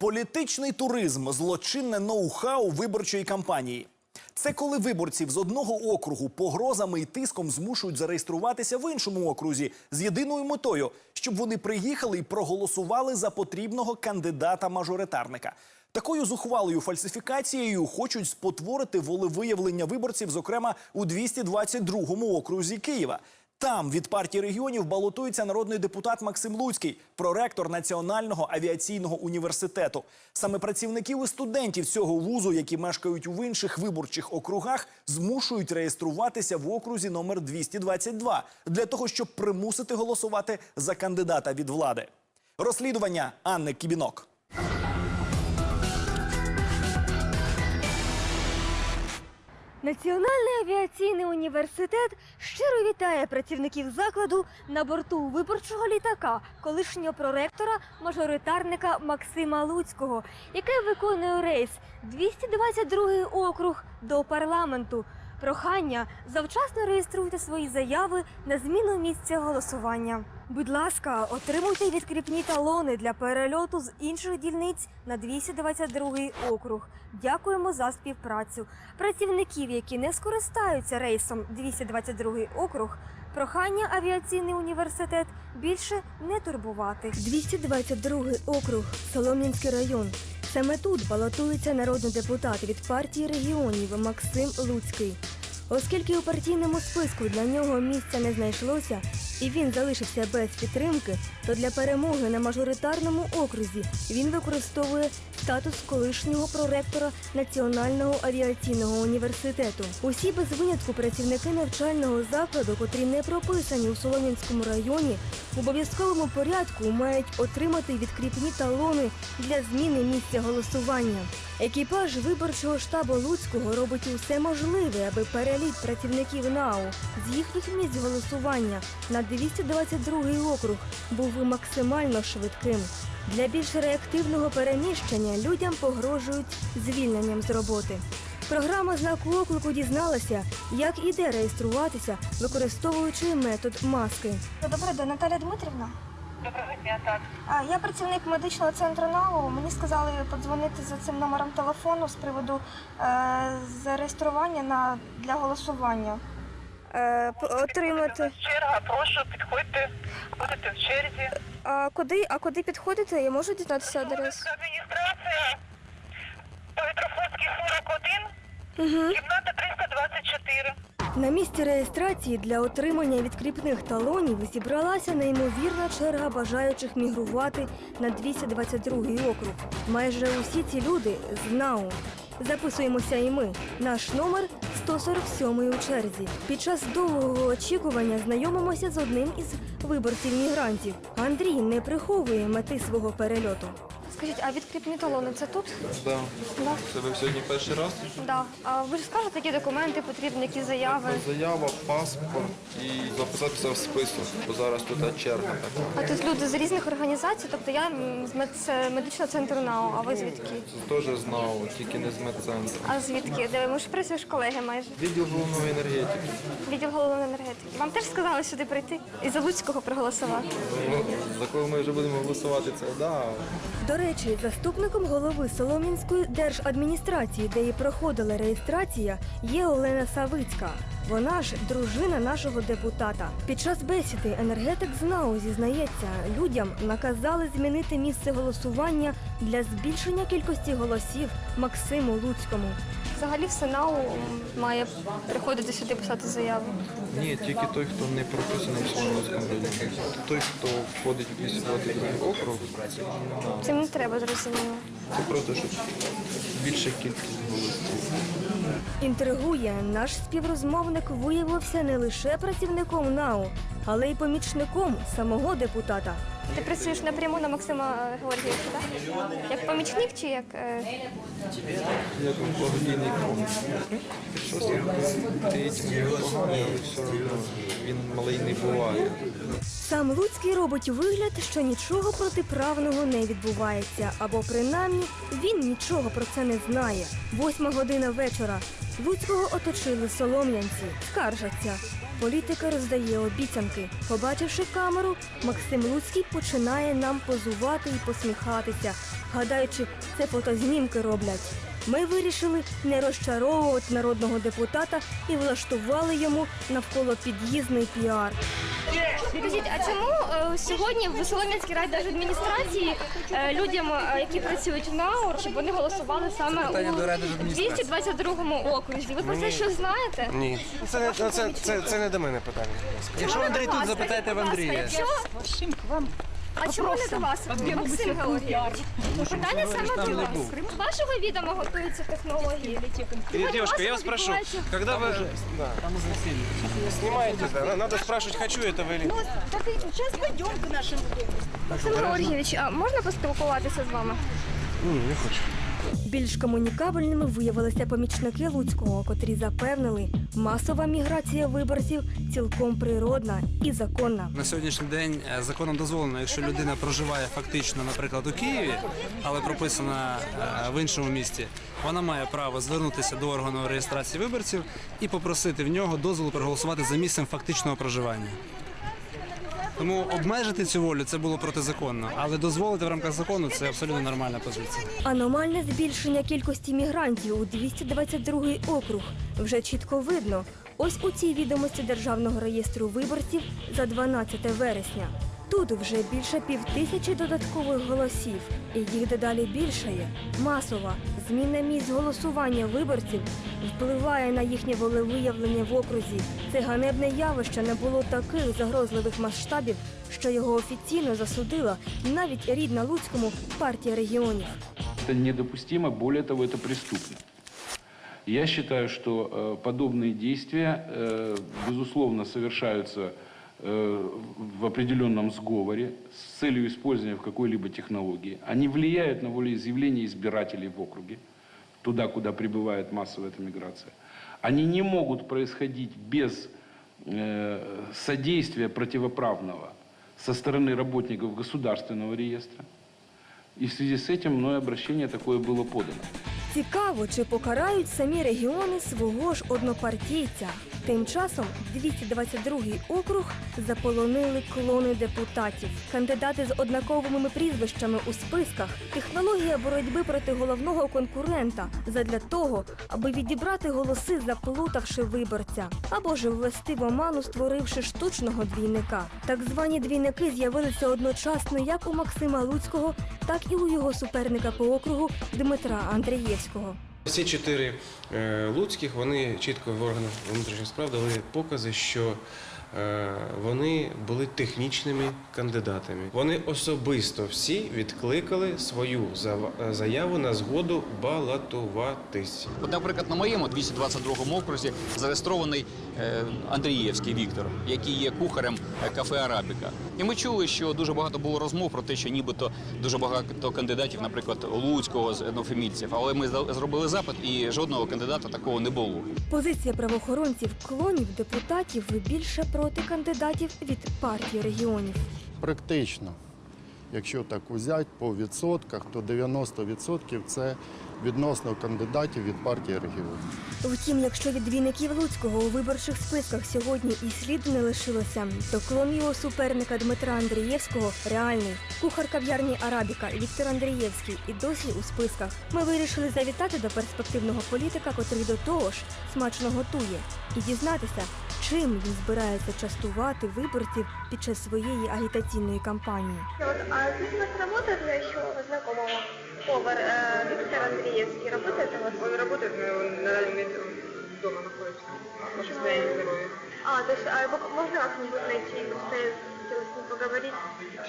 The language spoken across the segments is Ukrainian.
Політичний туризм злочинне ноу-хау виборчої кампанії. Це коли виборців з одного округу погрозами і тиском змушують зареєструватися в іншому окрузі з єдиною метою, щоб вони приїхали і проголосували за потрібного кандидата-мажоритарника. Такою зухвалою фальсифікацією хочуть спотворити волевиявлення виборців, зокрема у 222-му окрузі Києва. Там від партії регіонів балотується народний депутат Максим Луцький, проректор Національного авіаційного університету. Саме працівників і студентів цього вузу, які мешкають в інших виборчих округах, змушують реєструватися в окрузі номер 222 для того, щоб примусити голосувати за кандидата від влади. Розслідування Анни Кібінок. Національний авіаційний університет щиро вітає працівників закладу на борту виборчого літака, колишнього проректора, мажоритарника Максима Луцького, який виконує рейс 222 округ до парламенту. Прохання завчасно реєструйте свої заяви на зміну місця голосування. Будь ласка, отримуйте відкріпні талони для перельоту з інших дільниць на 222 округ. Дякуємо за співпрацю. Працівників, які не скористаються рейсом 222 округ, прохання авіаційний університет більше не турбувати. 222 округ, Солом'янський район. Саме тут балотується народний депутат від партії регіонів Максим Луцький. Оскільки у партійному списку для нього місця не знайшлося, і він залишився без підтримки, то для перемоги на мажоритарному окрузі він використовує статус колишнього проректора Національного авіаційного університету. Усі без винятку працівники навчального закладу, котрі не прописані у Солом'янському районі, в обов'язковому порядку мають отримати відкріпні талони для зміни місця голосування. Екіпаж виборчого штабу Луцького робить усе можливе, аби переліт працівників НАУ з їхніх місць голосування на 222 округ був максимально швидким. Для більш реактивного переміщення людям погрожують звільненням з роботи. Програма знаку оклику дізналася, як іде реєструватися, використовуючи метод маски. Добре, до Наталя Дмитрівна. Доброго дня, так. А, Я працівник медичного центру НАУ. Мені сказали подзвонити за цим номером телефону з приводу е, зареєстрування на, для голосування. Е, отримати. Черга, прошу, підходьте, будете в черзі. А куди, а куди підходити? Я можу дізнатися адресу? Адміністрація, Петрофлотський 41, Угу. кімната 324. На місці реєстрації для отримання відкріпних талонів зібралася неймовірна черга бажаючих мігрувати на 222 округ. Майже усі ці люди з НАУ. Записуємося і ми. Наш номер 147 у черзі. Під час довгого очікування знайомимося з одним із виборців мігрантів. Андрій не приховує мети свого перельоту. Скажіть, а відкріпні талони це тут? Да. Да. Це ви сьогодні перший раз? Да. А ви ж скажете, які документи потрібні, які заяви? Заява, паспорт і записатися в список, бо зараз тут черга така. А тут люди з різних організацій, тобто я м, з мед- медичного центру НАУ, а ви звідки? Це теж знав, тільки не з медцентру. А звідки? Де ми ж працюєш колеги майже? Відділ головної енергетики. Відділ головної енергетики. Вам теж сказали сюди прийти і за Луцького проголосувати. Ну, За кого ми вже будемо голосувати, це да. До речі, заступником голови Солом'янської держадміністрації, де і проходила реєстрація, є Олена Савицька. Вона ж дружина нашого депутата. Під час бесіди енергетик ЗНАУ зізнається, людям наказали змінити місце голосування для збільшення кількості голосів Максиму Луцькому. Взагалі в СНАУ має приходити сюди писати заяву. Ні, тільки той, хто не прописаний в Солом'янському районі. Той, хто входить в 222 округ, це, не треба зрозуміло. це просто щоб більша кількість голосів. Інтригує, наш співрозмовник виявився не лише працівником НАУ, але й помічником самого депутата. Ти працюєш напряму на Максима Георгійовича, так? Як помічник чи як е, благодійний фонд. Щось все одно він малий не буває. сам Луцький робить вигляд, що нічого протиправного не відбувається, або принаймні він нічого про це не знає. Восьма година вечора. Луцького оточили солом'янці, скаржаться. Політика роздає обіцянки. Побачивши камеру, Максим Луцький починає нам позувати і посміхатися. гадаючи, це фотознімки роблять. Ми вирішили не розчаровувати народного депутата і влаштували йому навколо під'їзний піар. Скажіть, а чому е, сьогодні в Солом'янській райдержадміністрації е, людям, е, які працюють в НАУР, щоб вони голосували саме у 222 окрузі? Ви про це що знаєте? Ні. Це не це, це, це, це не до мене питання. Якщо Андрій тут, запитайте в Андрія. Якщо... А чому не до вас, Максим Георгійович? Питання саме до вас. З вашого відома готуються технології? Девушка, я вас прошу, когда вы снимаете, да, надо спрашивать, хочу этого или дому. Максим Георгійович, а можна поспілкуватися з вами? Не хочу. Більш комунікабельними виявилися помічники Луцького, котрі запевнили, масова міграція виборців цілком природна і законна. На сьогоднішній день е, законом дозволено, якщо людина проживає фактично, наприклад, у Києві, але прописана е, в іншому місті, вона має право звернутися до органу реєстрації виборців і попросити в нього дозволу проголосувати за місцем фактичного проживання. Тому обмежити цю волю це було протизаконно, але дозволити в рамках закону це абсолютно нормальна позиція. Аномальне збільшення кількості мігрантів у 222 округ вже чітко видно. Ось у цій відомості Державного реєстру виборців за 12 вересня. Тут вже більше півтисячі додаткових голосів, і їх дедалі більшає. Масова зміна місць голосування виборців впливає на їхнє волевиявлення в окрузі. Це ганебне явище не було таких загрозливих масштабів, що його офіційно засудила навіть рідна Луцькому партія регіонів. Это недопустимо, более того, это преступно. Я считаю, что э, подобные действия, э, безусловно, совершаются э, в определенном сговоре с целью использования в какой-либо технологии. Они влияют на волеизъявление избирателей в округе, туда, куда прибывает массовая эта миграция. Они не могут происходить без э, содействия противоправного со стороны работников государственного реестра. И в связи с этим мною обращение такое было подано. Цікаво, чи покарають самі регіони свого ж однопартійця. Тим часом 222-й округ заполонили клони депутатів. Кандидати з однаковими прізвищами у списках. Технологія боротьби проти головного конкурента задля того, аби відібрати голоси, заплутавши виборця, або ж ввести в оману, створивши штучного двійника. Так звані двійники з'явилися одночасно як у Максима Луцького, так і у його суперника по округу Дмитра Андрієвського. Всі чотири е, луцьких вони чітко в органах внутрішніх справ дали покази, що вони були технічними кандидатами. Вони особисто всі відкликали свою заяву на згоду балотуватись. От, наприклад, на моєму 222 окрузі зареєстрований е, Андрієвський Віктор, який є кухарем е, кафе Арабіка. І ми чули, що дуже багато було розмов про те, що нібито дуже багато кандидатів, наприклад, Луцького з однофамільців. Але ми зробили запит, і жодного кандидата такого не було. Позиція правоохоронців клонів депутатів більше проти кандидатів від партії регіонів. Практично. Якщо так узяти по відсотках, то 90% це відносно кандидатів від партії регіонів. Втім, якщо від двійників Луцького у виборчих списках сьогодні і сліду не лишилося, то клон його суперника Дмитра Андрієвського реальний. Кухар кав'ярні Арабіка Віктор Андрієвський і досі у списках. Ми вирішили завітати до перспективного політика, котрий до того ж смачно готує, і дізнатися, чим він збирається частувати виборців під час своєї агітаційної кампанії. Вот, а здесь у вас работает ли еще знакомого повар э, Виктор Андреевский? Работает у вас? Он работает, но он на данный момент дома находится. По состоянию здоровья. А, то есть а его можно как-нибудь найти? Просто я хотела с ним поговорить.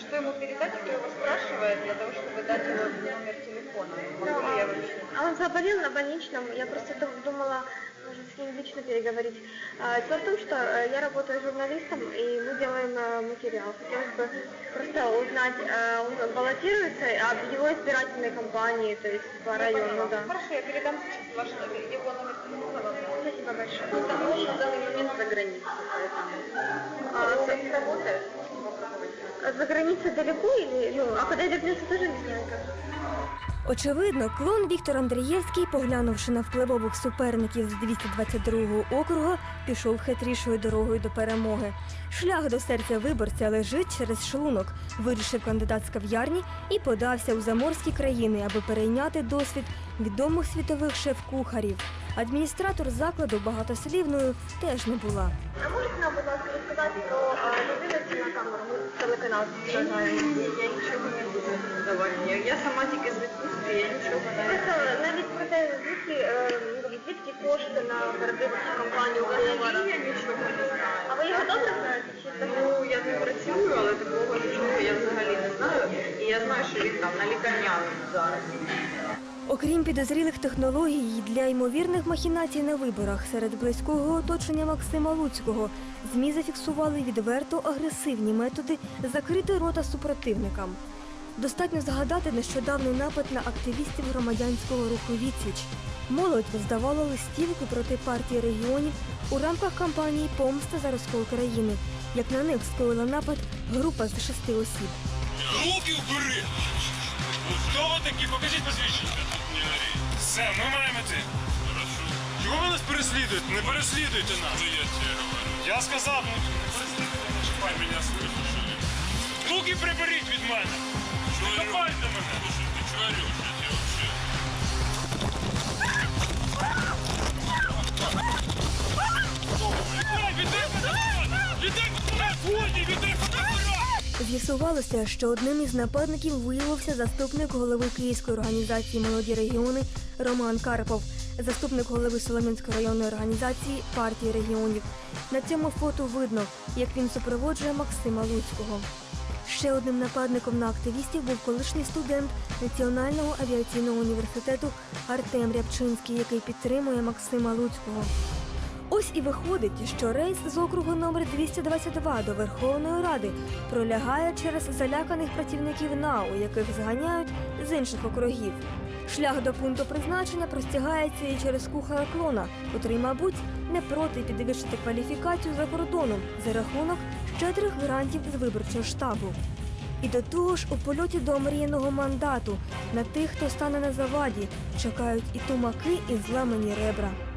Что ему передать, кто его спрашивает, для того, чтобы дать его номер телефона? Могу ли я вообще? А он заболел на больничном. Я просто дум- думала, может, с ним лично переговорить. А, дело в том, что э, я работаю журналистом, и мы делаем э, материал. Хотелось бы просто узнать, э, он баллотируется об его избирательной кампании, то есть по району, да. Хорошо, я передам сейчас ваш номер, его номер телефона. Спасибо большое. Потому что в данный момент за границей, поэтому. А, работает? А За границей далеко или, ну, а куда вернется, тоже не знаю как. Очевидно, клон Віктор Андрієвський, поглянувши на впливових суперників з 222-го округу, пішов хитрішою дорогою до перемоги. Шлях до серця виборця лежить через шлунок. Вирішив кандидат з кав'ярні і подався у заморські країни, аби перейняти досвід відомих світових шеф-кухарів. Адміністратор закладу багатослівною теж не була. А можете нам, будь ласка, розказати про людину на камеру? Ми телеканал. Я нічого не буду давати. Я сама тільки з відпустки, я нічого не Просто навіть про те, звідки, е, звідки кошти на передвиборчу кампанію Голова. Я нічого не знаю. А ви його добре знаєте? Чи ну, я не працюю, але такого нічого я взагалі не знаю. І я знаю, що він там на лікарняному зараз. Окрім підозрілих технологій для ймовірних махінацій на виборах серед близького оточення Максима Луцького, ЗМІ зафіксували відверто агресивні методи закрити рота супротивникам. Достатньо згадати нещодавний напад на активістів громадянського руху Відсіч. Молодь роздавала листівки проти партії регіонів у рамках кампанії Помста за розкол країни. Як на них скоїла напад група з шести осіб. Руки вбери! Хто ви такі? Покажіть посвідчення. Все, ми маємо йти. Чого ви нас переслідуєте? Не переслідуйте нас. я тебе говорю. Я сказав, ну не переслідуйте, не чіпай мене слышиш. Руки приберіть від мене. Не копайте мене. Ти чого ореш? З'ясувалося, що одним із нападників виявився заступник голови Київської організації Молоді регіони Роман Карпов, заступник голови Солом'янської районної організації партії регіонів. На цьому фото видно, як він супроводжує Максима Луцького. Ще одним нападником на активістів був колишній студент Національного авіаційного університету Артем Рябчинський, який підтримує Максима Луцького. Ось і виходить, що рейс з округу номер 222 до Верховної Ради пролягає через заляканих працівників НАУ, яких зганяють з інших округів. Шлях до пункту призначення простягається і через кухара клона, котрий, мабуть, не проти підвищити кваліфікацію за кордоном за рахунок щедрих грантів з виборчого штабу. І до того ж, у польоті до омріяного мандату на тих, хто стане на заваді, чекають і тумаки, і зламані ребра.